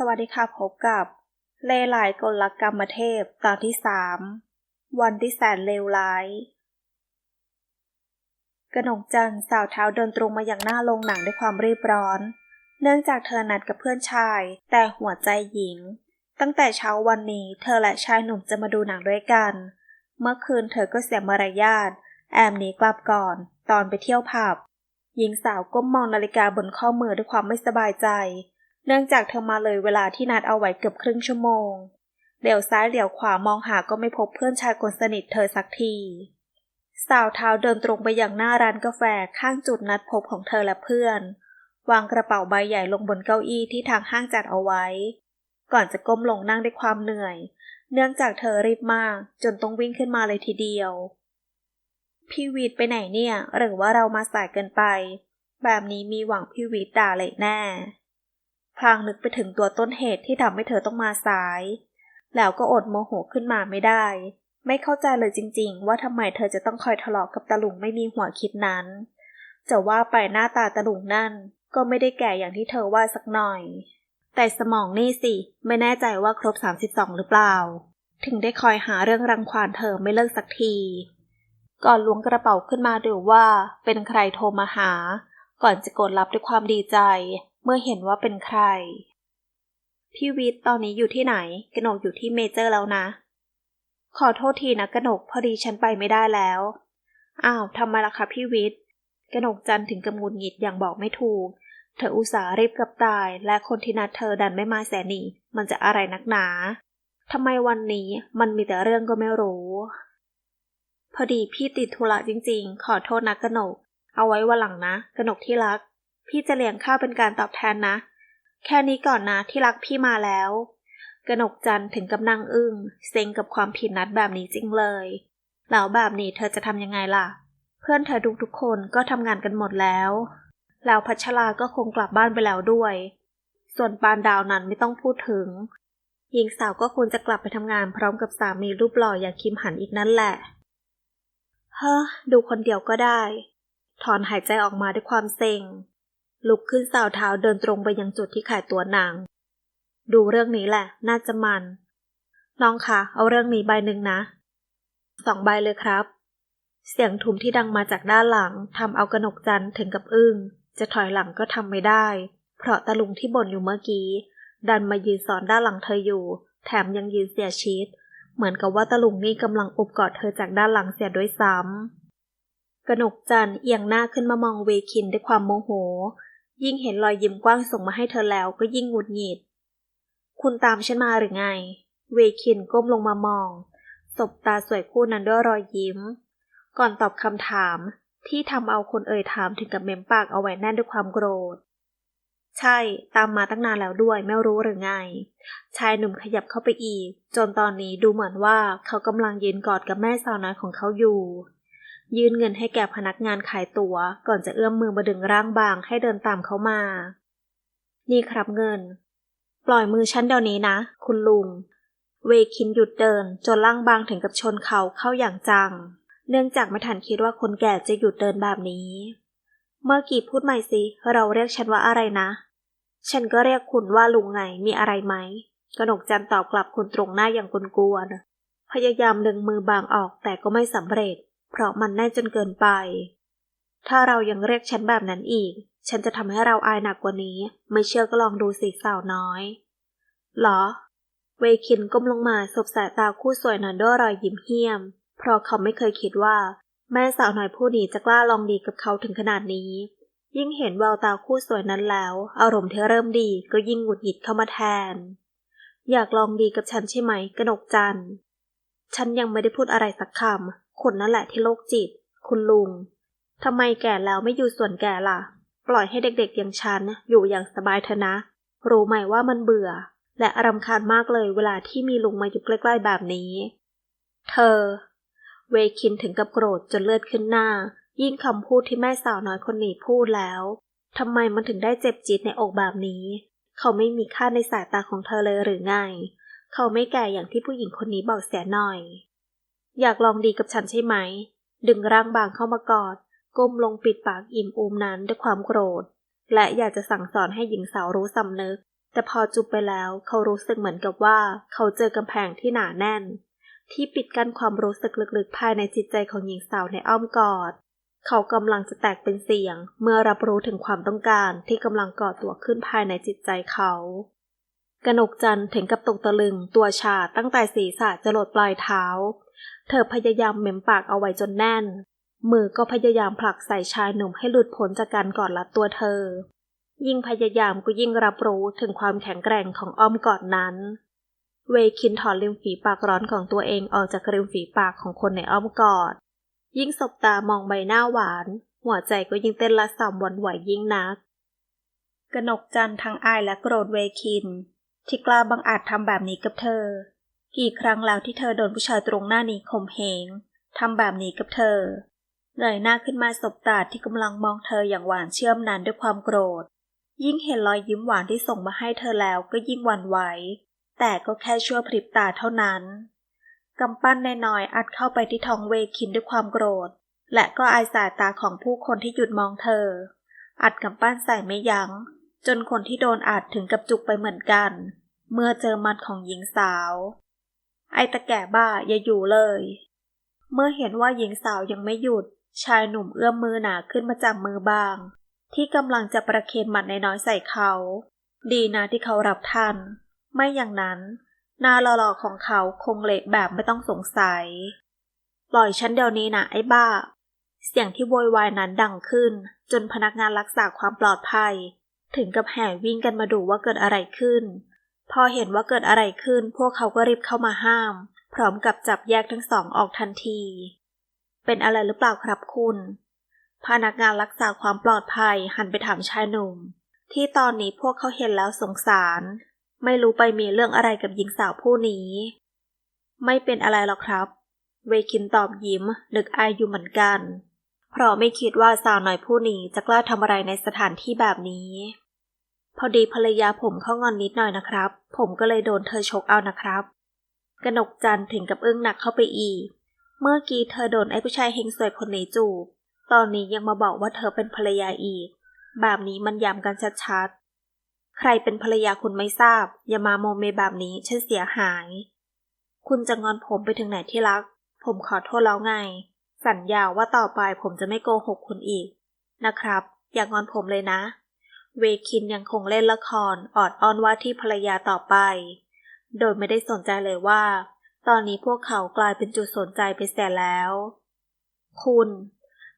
สวัสดีค่ะพบกับ เลไลกลกรรมเทพตอนที่สามวันที่แสนเลวร้ายกระหนกจันสาวเท้าเดินตรงมาอย่างหน้าโรงหนังด้วยความรีบร้อน เนื่องจากเธอนัดกับเพื่อนชาย แต่หัวใจหญิง ตั้งแต่เช้าวันนี้เธอและชายหนุ่มจะมาดูหนังด้วยกัน เมื่อคืนเธอก็เสียมารยาทแอมหนีกลับก่อน ตอนไปเที่ยวผับหญิงสาวก้มมองนาฬิกาบนข้อมือด้วยความไม่สบายใจ เนื่องจากเธอมาเลยเวลาที่นัดเอาไว้เกือบครึ่งชั่วโมงเหลียวซ้ายเหลียวขวามองหาก็ไม่พบเพื่อนชายคนสนิทเธอสักที สาวเท้าเดินตรงไปยังหน้าร้านกาแฟข้างจุดนัดพบของเธอและเพื่อน วางกระเป๋าใบใหญ่ลงบนเก้าอี้ที่ทางห้างจัดเอาไว้ ก่อนจะก้มลงนั่งด้วยความเหนื่อย เนื่องจากเธอรีบมากจนต้องวิ่งขึ้นมาเลยทีเดียว พี่วีดไปไหนเนี่ย หรือว่าเรามาสายเกินไป แบบนี้มีหวังพี่วีดด่าเลยแน่ พลางนึกไปถึงตัวต้นเหตุที่ทำให้เธอต้องมาสาย แล้วก็อดโมโหขึ้นมาไม่ได้ ไม่เข้าใจเลยจริง ๆ ว่าทำไมเธอจะต้องคอยทะเลาะกกับตาลุงไม่มีหัวคิดนั้น จะว่าไปหน้าตาตาลุงนั่น ก็ไม่ได้แก่อย่างที่เธอว่าสักหน่อย แต่สมองนี่สิไม่แน่ใจว่าครบ 32 หรือเปล่า ถึงได้คอยหาเรื่องรังควานเธอไม่เลิกสักที ก่อนล้วงกระเป๋าขึ้นมาดูว่า เป็นใครโทรมาหา ก่อนจะกดรับด้วยความดีใจ เมื่อเห็นว่าเป็นใคร พี่วิทย์ตอนนี้อยู่ที่ไหน กนกอยู่ที่เมเจอร์แล้วนะ ขอโทษทีนะกนกพอดีฉันไปไม่ได้แล้ว อ้าวทำไมล่ะคะพี่วิทย์กนกจันถึงกับหงุดหงิดอย่างบอกไม่ถูก เธออุตส่าห์รีบกับตาย และคนที่นัดเธอดันไม่มาแสนี่มันจะอะไรนักหนาทำไมวันนี้มันมีแต่เรื่องก็ไม่รู้ พอดีพี่ติดธุระจริงๆ ขอโทษนะกนก เอาไว้วันหลังนะ กนกที่รัก พี่จะเลี้ยงข้าวเป็นการตอบแทนนะ แค่นี้ก่อนนะที่รักพี่มาแล้ว กนกจันถึงกับนั่งอึ้งเซ็งกับความผิดนัดแบบนี้จริงเลย แล้วแบบนี้เธอจะทำยังไงล่ะ เพื่อนเธอทุกทุกคนก็ทำงานกันหมดแล้ว แล้วพัชราก็คงกลับบ้านไปแล้วด้วย ส่วนปานดาวนั้นไม่ต้องพูดถึงหญิงสาวก็ควรจะกลับไปทำงานพร้อมกับสามีรูปหล่ออย่างคิมหันอีกนั่นแหละ เฮ้อ ดูคนเดียวก็ได้ ถอนหายใจออกมาด้วยความเซ็ง ลุกขึ้นสาวเท้าเดินตรงไปยังจุดที่ขายตัวนังดูเรื่องนี้แหละ น่าจะมัน น้องคะเอาเรื่องนี้ใบหนึ่งนะ สองใบเลยครับ เสียงทุ้มที่ดังมาจากด้านหลังทำเอากระหนกจันถึงกับอึ้ง จะถอยหลังก็ทำไม่ได้ เพราะตาลุงที่บ่นอยู่เมื่อกี้ ดันมายืนสอนด้านหลังเธออยู่ แถมยังยืนเสียชีตเหมือนกับว่าตาลุงนี่กำลังอบกอดเธอจากด้านหลังเสียด้วยซ้ำกระหนกจันเอียงหน้าขึ้นมามองเวคินด้วยความโมโห ยิ่งเห็นรอยยิ้มกว้างส่งมาให้เธอแล้วก็ยิ่งหงุดหงิด คุณตามฉันมาหรือไง เวคินก้มลงมามอง สบตาสวยคู่นั้นด้วยรอยยิ้ม ก่อนตอบคำถามที่ทำเอาคนเอ่ยถามถึงกับเม้มปากเอาไว้แน่นด้วยความโกรธ ใช่ ตามมาตั้งนานแล้วด้วยไม่รู้หรือไง ชายหนุ่มขยับเข้าไปอีก จนตอนนี้ดูเหมือนว่าเขากำลังยืนกอดกับแม่สาวน้อยของเขาอยู่ ยื่นเงินให้แก่พนักงานขายตัว๋ว ก่อนจะเอื้อมมือมาดึงร่างบางให้เดินตามเขามา นี่ครับเงิน ปล่อยมือฉันเดี๋ยวนี้นะ คุณลุง เวคินหยุดเดิน จนร่างบางถึงกับชนเขาเข้าอย่างจัง เนื่องจากไม่ทันคิดว่าคนแก่จะหยุดเดินแบบนี้ เมื่อกี้พูดใหม่สิ เราเรียกฉันว่าอะไรนะ ฉันก็เรียกคุณว่าลุงไง มีอะไรไหมกนกจันตอบกลับคุณตรงหน้าอย่างกวนพยายามดึงมือบางออกแต่ก็ไม่สำเร็จ เพราะมันแน่นจนเกินไป ถ้าเรายังเรียกฉันแบบนั้นอีก ฉันจะทำให้เราอายหนักกว่านี้ ไม่เชื่อก็ลองดูสิสาวน้อย หรอ เวคินก้มลงมาสบสายตาคู่สวยนั้นด้วยรอยยิ้มเหี้ยม เพราะเขาไม่เคยคิดว่า แม่สาวน้อยผู้นี้จะกล้าลองดีกับเขาถึงขนาดนี้ ยิ่งเห็นแววตาคู่สวยนั้นแล้ว อารมณ์ที่เริ่มดีก็ยิ่งหงุดหงิดเข้ามาแทน อยากลองดีกับฉันใช่ไหมกนกจันฉันยังไม่ได้พูดอะไรสักคำ คนนั่นแหละที่โรคจิต คุณลุงทำไมแก่แล้วไม่อยู่ส่วนแก่ล่ะ ปล่อยให้เด็กๆอย่างฉันอยู่อย่างสบายเถอะนะ รู้ไหมว่ามันเบื่อ และรำคาญมากเลยเวลาที่มีลุงมาอยู่ใกล้ๆแบบนี้ เธอ เวคินถึงกับโกรธจนเลือดขึ้นหน้า ยิ่งคำพูดที่แม่สาวน้อยคนนี้พูดแล้วทำไมมันถึงได้เจ็บจิตในอกแบบนี้ เขาไม่มีค่าในสายตาของเธอเลยหรือไง เขาไม่แก่อย่างที่ผู้หญิงคนนี้บอกเสียหน่อย อยากลองดีกับฉันใช่ไหม ดึงร่างบางเข้ามากอด ก้มลงปิดปากอิ่มอูมนั้นด้วยความโกรธ และอยากจะสั่งสอนให้หญิงสาวรู้สำนึก แต่พอจุบไปแล้วเขารู้สึกเหมือนกับว่า เขาเจอกำแพงที่หนาแน่น ที่ปิดกั้นความรู้สึกลึกๆ ภายในจิตใจของหญิงสาวในอ้อมกอด เขากำลังจะแตกเป็นเสียง เมื่อรับรู้ถึงความต้องการที่กำลังก่อตัวขึ้นภายในจิตใจเขากนกจันถึงกับตกตะลึงตัวชาตั้งแต่ศีรษะจะหลดปลายเท้า เธอพยายามเหม้มปากเอาไว้จนแน่น มือก็พยายามผลักใส่ชายหนุ่มให้หลุดพ้นจากการกอดรัดตัวเธอ ยิ่งพยายามก็ยิ่งรับรู้ถึงความแข็งแกร่งของอ้อมกอดนั้น เวคินถอนริมฝีปากร้อนของตัวเองออกจากริมฝีปากของคนในอ้อมกอด ยิ่งสบตามองใบหน้าหวาน หัวใจก็ยิ่งเต้นละสำวันไหวยิ่งนักกนกจันทั้งอายและโกรธเวคินที่กล้าบังอาจทำแบบนี้กับเธอ กี่ครั้งแล้วที่เธอโดนผู้ชายตรงหน้านี้ข่มเหงทำแบบนี้กับเธอเงยหน้าขึ้นมาสบตาที่กำลังมองเธออย่างหวานเชื่อมนั้นด้วยความโกรธ ยิ่งเห็นรอยยิ้มหวานที่ส่งมาให้เธอแล้วก็ยิ่งหวั่นไหว แต่ก็แค่ชั่วพริบตาเท่านั้น กำปั้นน้อยๆอัดเข้าไปที่ท้องเวคินด้วยความโกรธ และก็อายสายตาของผู้คนที่หยุดมองเธอ อัดกำปั้นใส่ไม่ยัง้ง จนคนที่โดนอัดถึงกับจุกไปเหมือนกัน เมื่อเจอมัดของหญิงสาว ไอตะแก่บ้าอย่าอยู่เลย เมื่อเห็นว่าหญิงสาวยังไม่หยุด ชายหนุ่มเอื้อมมือหนาขึ้นมาจับมือบาง ที่กำลังจะประเคนหมัดนน้อยใส่เขา ดีนะที่เขารับทัน ไม่อย่างนั้นหน้าหล่อๆของเขาคงเละแบบไม่ต้องสงสัย ปล่อยฉันเดี๋ยวนี้นะไอ้บ้า เสียงที่โวยวายนั้นดังขึ้น จนพนักงานรักษาความปลอดภัย ถึงกับแห่วิ่งกันมาดูว่าเกิดอะไรขึ้น พอเห็นว่าเกิดอะไรขึ้น พวกเขาก็รีบเข้ามาห้าม พร้อมกับจับแยกทั้งสองออกทันที เป็นอะไรหรือเปล่าครับคุณ พนักงานรักษาความปลอดภัยหันไปถามชายหนุ่ม ที่ตอนนี้พวกเขาเห็นแล้วสงสาร ไม่รู้ไปมีเรื่องอะไรกับหญิงสาวผู้นี้ ไม่เป็นอะไรหรอกครับ เวคินตอบยิ้ม นึกอายอยู่เหมือนกัน เพราะไม่คิดว่าสาวหน่อยผู้นี้จะกล้าทำอะไรในสถานที่แบบนี้ พอดีภรรยาผมเขางอนนิดหน่อยนะครับ ผมก็เลยโดนเธอชกเอานะครับ กนกจันถึงกับอึ้งหนักเข้าไปอีก เมื่อกี้เธอโดนไอ้ผู้ชายเฮงสวยคนนี้จูบ ตอนนี้ยังมาบอกว่าเธอเป็นภรรยาอีก แบบนี้มันย้ำกันชัดๆ ใครเป็นภรรยาคุณไม่ทราบ อย่ามาโมเมแบบนี้ฉันเสียหาย คุณจะงอนผมไปถึงไหนที่รัก ผมขอโทษแล้วไง สัญญาว่าต่อไปผมจะไม่โกหกคุณอีก นะครับ อย่างอนผมเลยนะ เวคินยังคงเล่นละครออดอ้อนว่าที่ภรรยาต่อไป โดยไม่ได้สนใจเลยว่า ตอนนี้พวกเขากลายเป็นจุดสนใจไปเสียแล้ว คุณ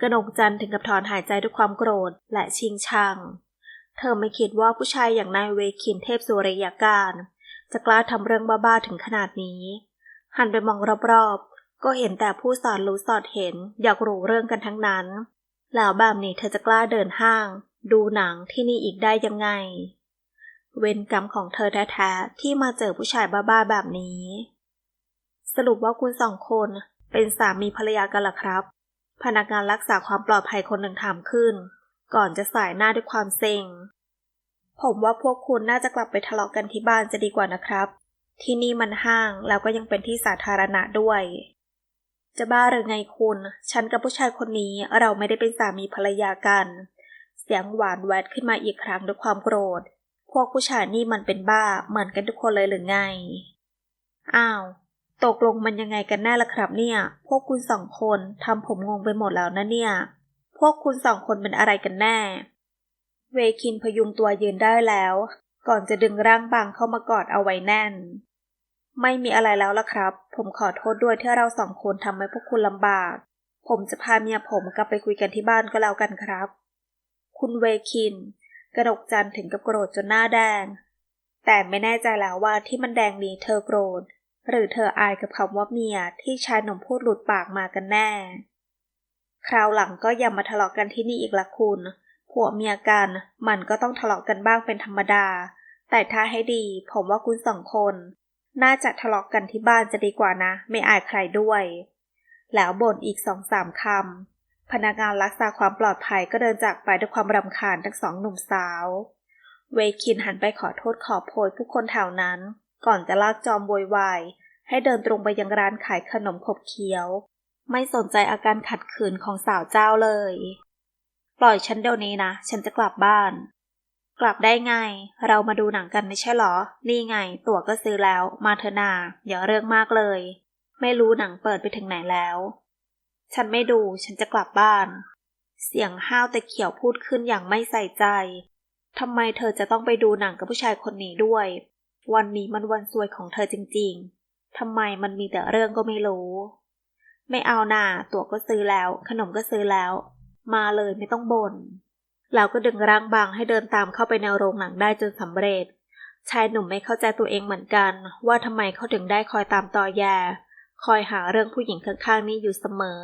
กนกจันถึงกับถอนหายใจด้วยความโกรธและชิงชัง เธอไม่คิดว่าผู้ชายอย่างนายเวคินเทพสุริยาการ จะกล้าทำเรื่องบ้าๆถึงขนาดนี้ หันไปมองรอบๆ ก็เห็นแต่ผู้สอนรู้สอดเห็นอยากรู้เรื่องกันทั้งนั้น แล้วแบบนี้เธอจะกล้าเดินห้าง ดูหนังที่นี่อีกได้ยังไง เวรกรรมของเธอแท้ๆ ที่มาเจอผู้ชายบ้าๆแบบนี้ สรุปว่าคุณสองคนเป็นสามีภรรยากันหรอครับ พนักงานรักษาความปลอดภัยคนหนึ่งถามขึ้น ก่อนจะสายหน้าด้วยความเซ็ง ผมว่าพวกคุณน่าจะกลับไปทะเลาะกันที่บ้านจะดีกว่านะครับ ที่นี่มันห้างแล้วก็ยังเป็นที่สาธารณะด้วย จะบ้าหรือไงคุณ ฉันกับผู้ชายคนนี้เราไม่ได้เป็นสามีภรรยากันเสียงหวานแวดขึ้นมาอีกครั้งด้วยความโกรธ พวกผู้ชายนี่มันเป็นบ้าเหมือนกันทุกคนเลยหรือไง อ้าว ตกลงมันยังไงกันแน่ล่ะครับเนี่ย พวกคุณสองคนทำผมงงไปหมดแล้วนะเนี่ย พวกคุณสองคนเป็นอะไรกันแน่ เวคินพยุงตัวยืนได้แล้ว ก่อนจะดึงร่างบางเข้ามากอดเอาไว้แน่น ไม่มีอะไรแล้วล่ะครับ ผมขอโทษด้วยที่เราสองคนทำให้พวกคุณลำบาก ผมจะพาเมียผมกลับไปคุยกันที่บ้านก็แล้วกันครับ คุณเวคิน กระดกจันถึงกับโกรธจนหน้าแดง แต่ไม่แน่ใจแล้วว่าที่มันแดงนี้เธอโกรธ หรือเธออายกับคำว่าเมียที่ชายหนุ่มพูดหลุดปากมากันแน่ คราวหลังก็อย่ามาทะเลาะกันที่นี่อีกละคุณผัวเมียกันมันก็ต้องทะเลาะกันบ้างเป็นธรรมดา แต่ถ้าให้ดีผมว่าคุณสองคน น่าจะทะเลาะกันที่บ้านจะดีกว่านะ ไม่อายใครด้วย แล้วบ่นอีกสองสามคำ พนักงานรักษาความปลอดภัยก็เดินจากไปด้วยความรำคาญทั้งสองหนุ่มสาว เวคินหันไปขอโทษขอโพยผู้คนแถวนั้น ก่อนจะลากจอมโวยวายให้เดินตรงไปยังร้านขายขนมขบเคี้ยว ไม่สนใจอาการขัดขืนของสาวเจ้าเลย ปล่อยฉันเดี๋ยวนี้นะ ฉันจะกลับบ้าน กลับได้ไง เรามาดูหนังกันไม่ใช่หรอ นี่ไง ตั๋วก็ซื้อแล้ว มาเถอะนาอย่าเรื่องมากเลย ไม่รู้หนังเปิดไปถึงไหนแล้ว ฉันไม่ดู ฉันจะกลับบ้าน เสียงห้าวแต่เขียวพูดขึ้นอย่างไม่ใส่ใจ ทำไมเธอจะต้องไปดูหนังกับผู้ชายคนนี้ด้วย วันนี้มันวันซวยของเธอจริงๆ ทำไมมันมีแต่เรื่องก็ไม่รู้ ไม่เอาหน่าตั๋วก็ซื้อแล้ว ขนมก็ซื้อแล้ว มาเลยไม่ต้องบน่น แล้วก็ดึงร่างบางให้เดินตามเข้าไปในโรงหนังได้จนสำเร็จ ชายหนุ่มไม่เข้าใจตัวเองเหมือนกัน ว่าทำไมเขาถึงได้คอยตามตอแย คอยหาเรื่องผู้หญิงข้างๆนี้อยู่เสมอ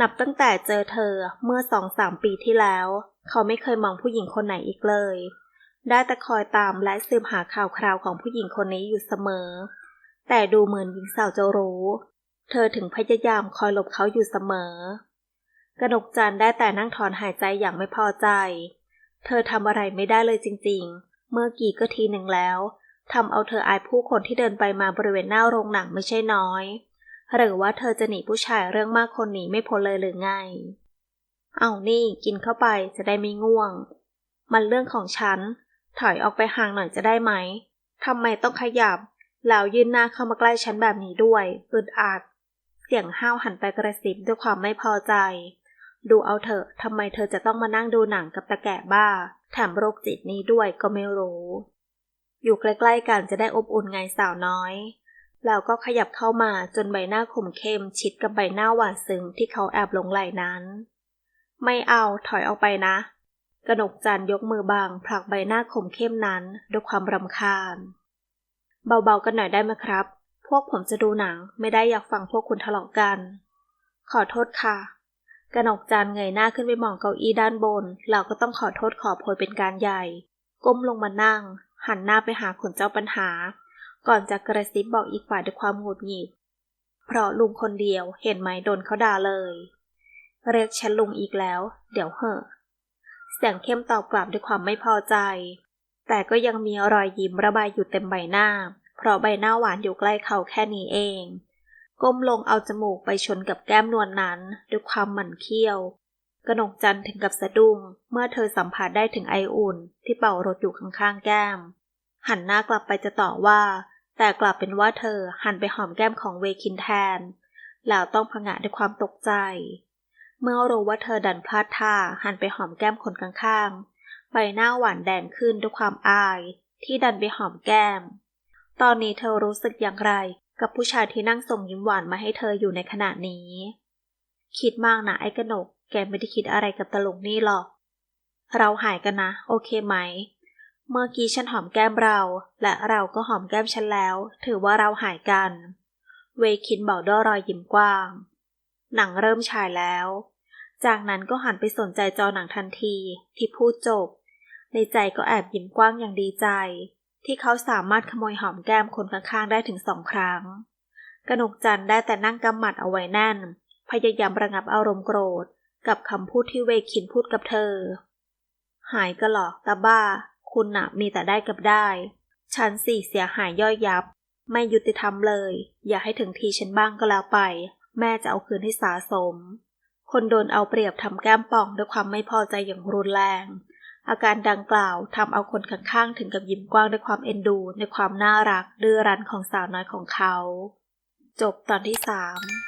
นับตั้งแต่เจอเธอเมื่อสองสามปีที่แล้ว เขาไม่เคยมองผู้หญิงคนไหนอีกเลย ได้แต่คอยตามและสืบหาข่าวคราวของผู้หญิงคนนี้อยู่เสมอ แต่ดูเหมือนหญิงสาวจะรู้ เธอถึงพยายามคอยหลบเขาอยู่เสมอกนกจันได้แต่นั่งถอนหายใจอย่างไม่พอใจ เธอทำอะไรไม่ได้เลยจริงๆ เมื่อกี้ก็ทีหนึ่งแล้ว ทำเอาเธออายผู้คนที่เดินไปมาบริเวณหน้าโรงหนังไม่ใช่น้อย หรือว่าเธอจะหนีผู้ชายเรื่องมากคนนี้ไม่พ้นเลยหรือไง เอานี่กินเข้าไปจะได้ไม่ง่วง มันเรื่องของฉัน ถอยออกไปห่างหน่อยจะได้ไหมทำไมต้องขยับ แล้วยื่นหน้าเข้ามาใกล้ฉันแบบนี้ด้วยอึดอัด เสียงห้าวหันไปกระซิบด้วยความไม่พอใจ ดูเอาเถอะทำไมเธอจะต้องมานั่งดูหนังกับตะแก่บ้า แถมโรคจิตนี้ด้วยก็ไม่รู้ อยู่ใกล้ๆกันจะได้อบอุ่นไงสาวน้อย แล้วก็ขยับเข้ามาจนใบหน้าขมเข้มชิดกับใบหน้าหวานซึ้งที่เขาแอบหลงไหลนั้น ไม่เอาถอยออกไปนะ กนกจันยกมือบางผลักใบหน้าขมเข้มนั้นด้วยความรำคาญ เบาๆกันหน่อยได้ไหมครับ พวกผมจะดูหนังไม่ได้อยากฟังพวกคุณทะเลาะกัน ขอโทษค่ะกนกจันเงยหน้าขึ้นไปมองเก้าอี้ด้านบน เราก็ต้องขอโทษขอโพยเป็นการใหญ่ ก้มลงมานั่ง หันหน้าไปหาขุนเจ้าปัญหา ก่อนจะกระซิบบอกอีกฝ่ายด้วยความหงุดหงิด เพราะลุงคนเดียวเห็นไหมโดนเขาด่าเลย เรียกฉันลุงอีกแล้ว เดี๋ยวเหอะเสียงเข้มตอบกลับด้วยความไม่พอใจ แต่ก็ยังมีรอยยิ้มระบายอยู่เต็มใบหน้า เพราะใบหน้าหวานอยู่ใกล้เขาแค่นี้เอง ก้มลงเอาจมูกไปชนกับแก้มนวลนนั้น ด้วยความหมั่นเคี้ยว กนกจันถึงกับสะดุ้งเมื่อเธอสัมผัสได้ถึงไออุ่น ที่เป่ารถอยู่ข้างๆแก้ม หันหน้ากลับไปจะต่อว่า แต่กลับเป็นว่าเธอหันไปหอมแก้มของเวคินแทน แล้วต้องผงะด้วยความตกใจ เมื่อรู้ว่าเธอดันพลาดท่าหันไปหอมแก้มคนข้างๆ ใบหน้าหวานแดงขึ้นด้วยความอาย ที่ดันไปหอมแก้ม ตอนนี้เธอรู้สึกอย่างไร กับผู้ชายที่นั่งส่งยิ้มหวานมาให้เธออยู่ในขณะนี้ คิดมากนะไอ้กนก แกไม่ได้คิดอะไรกับตลกนี่หรอก เราหายกันนะ โอเคไหม เมื่อกี้ฉันหอมแก้มเรา และเราก็หอมแก้มฉันแล้ว ถือว่าเราหายกัน เวคินบอกด้วยรอยยิ้มกว้าง หนังเริ่มฉายแล้ว จากนั้นก็หันไปสนใจจอหนังทันที ที่พูดจบ ในใจก็แอบยิ้มกว้างอย่างดีใจ ที่เขาสามารถขโมยหอมแก้มคนข้างๆได้ถึงสองครั้งกนกจันได้แต่นั่งกำหมัดเอาไว้แน่น พยายามระงับอารมณ์โกรธ กับคำพูดที่เวคินพูดกับเธอ หายก็หรอกตาบ้า คุณน่ะมีแต่ได้กับได้ ฉันสี่เสียหายย่อยยับ ไม่ยุติธรรมเลย อย่าให้ถึงทีฉันบ้างก็แล้วไป แม่จะเอาคืนให้สาสม คนโดนเอาเปรียบทำแก้มป่องด้วยความไม่พอใจอย่างรุนแรง อาการดังกล่าวทำเอาคนข้างๆถึงกับยิ้มกว้างด้วยความเอ็นดูในความน่ารักดื้อรั้นของสาวน้อยของเขา จบตอนที่สาม